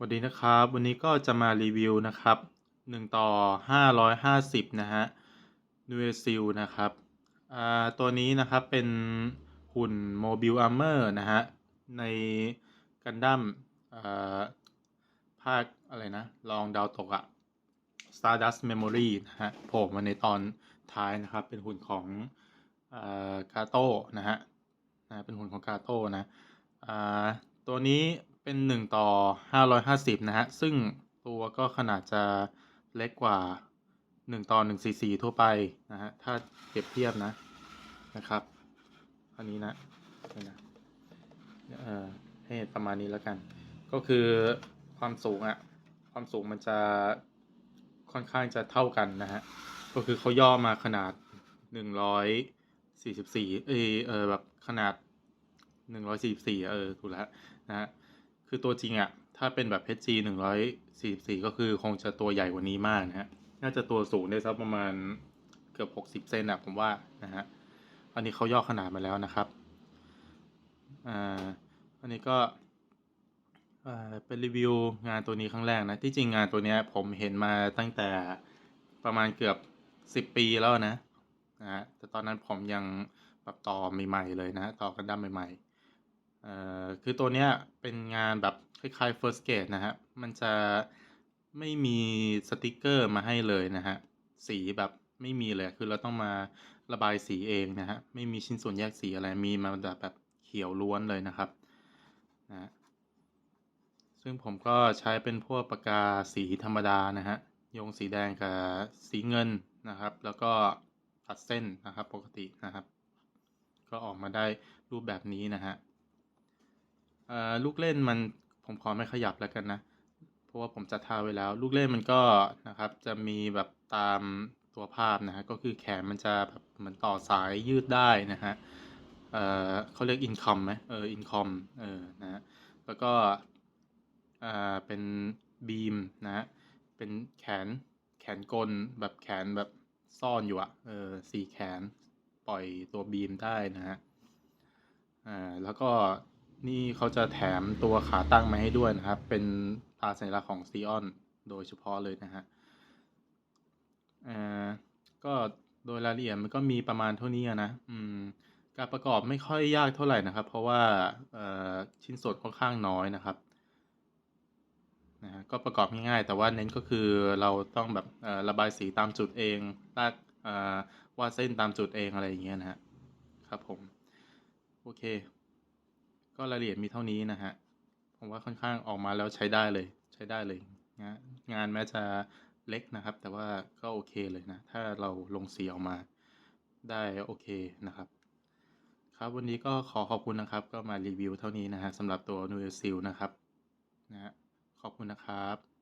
สวัสดีนะครับ วันนี้ก็จะมารีวิวนะครับ 1 ต่อ 550 นะฮะนูเอซิลนะครับตัวนี้นะครับเป็นหุ่นโมบิลอาร์เมอร์นะฮะ ในกันดั้มอ่าภาคอะไรนะ ลองดาวตกอะ Stardust Memory นะฮะโผล่มาในตอนท้ายนะครับ เป็นหุ่นของกาโต้นะฮะนะเป็นหุ่นของกาโต้นะตัวนี้ เป็น 1 ต่อ 550 นะฮะ ซึ่งตัวก็ขนาดจะเล็กกว่า 1 ต่อ144ทั่วไปนะฮะ ถ้าเปรียบเทียบนะนะครับ อันนี้นะนะเอ่อให้เห็นประมาณนี้แล้วกัน ก็คือความสูงอะความสูงมันจะค่อนข้างจะเท่ากันนะฮะ ก็คือเขาย่อมาขนาด 144 เอยเออแบบขนาด 144 เออถูกแล้วนะฮะ คือตัวจริงอะถ้าเป็นแบบ HG 144 ก็คือคงจะตัวใหญ่กว่านี้มากนะฮะ น่าจะตัวสูงได้สักประมาณเกือบ 60 เซนอะผมว่านะฮะ อันนี้เขาย่อขนาดมาแล้วนะครับ อ่า อันนี้ก็อ่าเป็นรีวิวงานตัวนี้ครั้งแรกนะ ที่จริงงานตัวเนี้ยผมเห็นมาตั้งแต่ประมาณเกือบ 10 ปีแล้วนะนะฮะแต่ตอนนั้นผมยังแบบต่อใหม่ๆเลยนะ ต่อกันดั้มใหม่ๆ เอ่อคือตัวเนี้ยเป็นงานแบบคล้ายๆ first gate นะฮะ มันจะไม่มีสติกเกอร์มาให้เลยนะฮะ สีแบบไม่มีเลย คือเราต้องมาระบายสีเองนะฮะ ไม่มีชิ้นส่วนแยกสีอะไร มีมาแบบแบบเขียวล้วนเลยนะครับนะซึ่งผมก็ใช้เป็นพวกปากกาสีธรรมดานะฮะ โยงสีแดงกับสีเงินนะครับ แล้วก็ตัดเส้นนะครับปกตินะครับ ก็ออกมาได้รูปแบบนี้นะฮะ ลูกเล่นมันผมขอไม่ขยับแล้วกันนะ เพราะว่าผมจัดท่าไว้แล้ว ลูกเล่นมันก็นะครับจะมีแบบตามตัวภาพนะฮะก็คือแขนมันจะแบบเหมือนต่อสายยืดได้นะฮะเออเขาเรียกอินคอมไหมเอออินคอมเออนะฮะแล้วก็อ่าเป็นบีมนะฮะเป็นแขนแขนกลแบบแขนแบบซ่อนอยู่อะเออสี่แขนปล่อยตัวบีมได้นะฮะอ่าแล้วก็ นี่เขาจะแถมตัวขาตั้งมาให้ด้วยนะครับ เป็นตาสัญลักษณ์ของซีออนโดยเฉพาะเลยนะฮะอ่าก็โดยรายละเอียดมันก็มีประมาณเท่านี้นะอืมการประกอบไม่ค่อยยากเท่าไหร่นะครับ เพราะว่าชิ้นส่วนค่อนข้างน้อยนะครับนะฮะก็ประกอบง่ายๆ แต่ว่าเน้นก็คือเราต้องแบบระบายสีตามจุดเองลากวาดเส้นตามจุดเองอะไรอย่างเงี้ยนะฮะครับผม โอเค ก็รายละเอียดมีเท่านี้นะฮะ ผมว่าค่อนข้างออกมาแล้วใช้ได้เลย ใช้ได้เลยนะงานแม้จะเล็กนะครับ แต่ว่าก็โอเคเลยนะ ถ้าเราลงสีออกมาได้โอเคนะครับ ครับวันนี้ก็ขอขอบคุณนะครับ ก็มารีวิวเท่านี้นะฮะสำหรับตัว n u e s i l นะครับนะฮะขอบคุณนะครับ